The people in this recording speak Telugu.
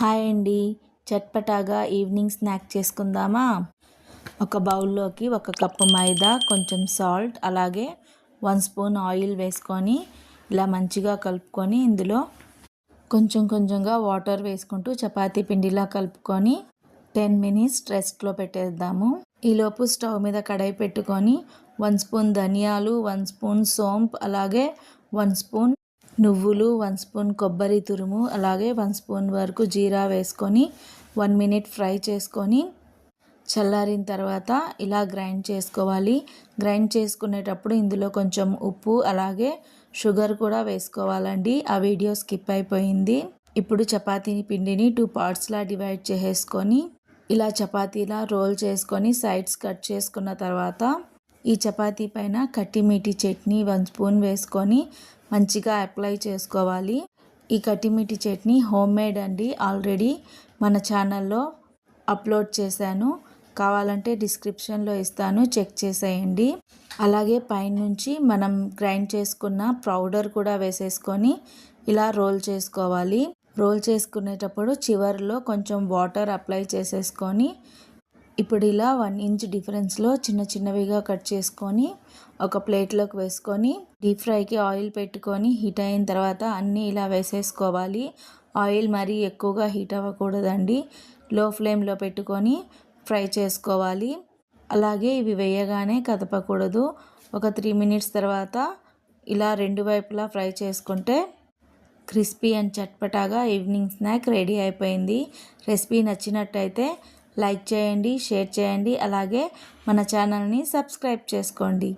హాయ్ అండి. చట్పటాగా ఈవినింగ్ స్నాక్ చేసుకుందామా? ఒక బౌల్లోకి ఒక కప్పు మైదా కొంచెం సాల్ట్ అలాగే వన్ స్పూన్ ఆయిల్ వేసుకొని ఇలా మంచిగా కలుపుకొని ఇందులో కొంచెం కొంచెంగా వాటర్ వేసుకుంటూ చపాతీ పిండిలా కలుపుకొని టెన్ మినిట్స్ రెస్ట్లో పెట్టేద్దాము. ఈలోపు స్టవ్ మీద కడాయి పెట్టుకొని వన్ స్పూన్ ధనియాలు వన్ స్పూన్ సోంప్ అలాగే వన్ స్పూన్ నువ్వులు వన్ స్పూన్ కొబ్బరి తురుము అలాగే వన్ స్పూన్ వరకు జీరా వేసుకొని వన్ మినిట్ ఫ్రై చేసుకొని చల్లారిన తర్వాత ఇలా గ్రైండ్ చేసుకోవాలి. గ్రైండ్ చేసుకునేటప్పుడు ఇందులో కొంచెం ఉప్పు అలాగే షుగర్ కూడా వేసుకోవాలండి. ఆ వీడియో స్కిప్ అయిపోయింది. ఇప్పుడు చపాతీ పిండిని టూ పార్ట్స్లా డివైడ్ చేసేసుకొని ఇలా చపాతీలా రోల్ చేసుకొని సైడ్స్ కట్ చేసుకున్న తర్వాత ఈ చపాతీ పైన కట్టిమీటి చట్నీ వన్ స్పూన్ వేసుకొని మంచిగా అప్లై చేసుకోవాలి. ఈ కట్టిమీటి చట్నీ హోమ్ మేడ్ అండి. ఆల్రెడీ మన ఛానల్లో అప్లోడ్ చేశాను. కావాలంటే డిస్క్రిప్షన్లో ఇస్తాను. చెక్ చేసేయండి. అలాగే పైనుంచి మనం గ్రైండ్ చేసుకున్న పౌడర్ కూడా వేసేసుకొని ఇలా రోల్ చేసుకోవాలి. రోల్ చేసుకునేటప్పుడు చివరిలో కొంచెం వాటర్ అప్లై చేసేసుకొని ఇప్పుడు ఇలా వన్ ఇంచ్ డిఫరెన్స్లో చిన్న చిన్నవిగా కట్ చేసుకొని ఒక ప్లేట్లోకి వేసుకొని డీప్ ఫ్రైకి ఆయిల్ పెట్టుకొని హీట్ అయిన తర్వాత అన్నీ ఇలా వేసేసుకోవాలి. ఆయిల్ మరీ ఎక్కువగా హీట్ అవ్వకూడదండి. లో ఫ్లేమ్లో పెట్టుకొని ఫ్రై చేసుకోవాలి. అలాగే ఇవి వేయగానే కదపకూడదు. ఒక త్రీ మినిట్స్ తర్వాత ఇలా రెండు వైపులా ఫ్రై చేసుకుంటే క్రిస్పీ అండ్ చట్పటాగా ఈవినింగ్ స్నాక్ రెడీ అయిపోయింది. రెసిపీ నచ్చినట్టయితే లైక్ చేయండి షేర్ చేయండి అలాగే మన ఛానల్ని సబ్స్క్రైబ్ చేసుకోండి.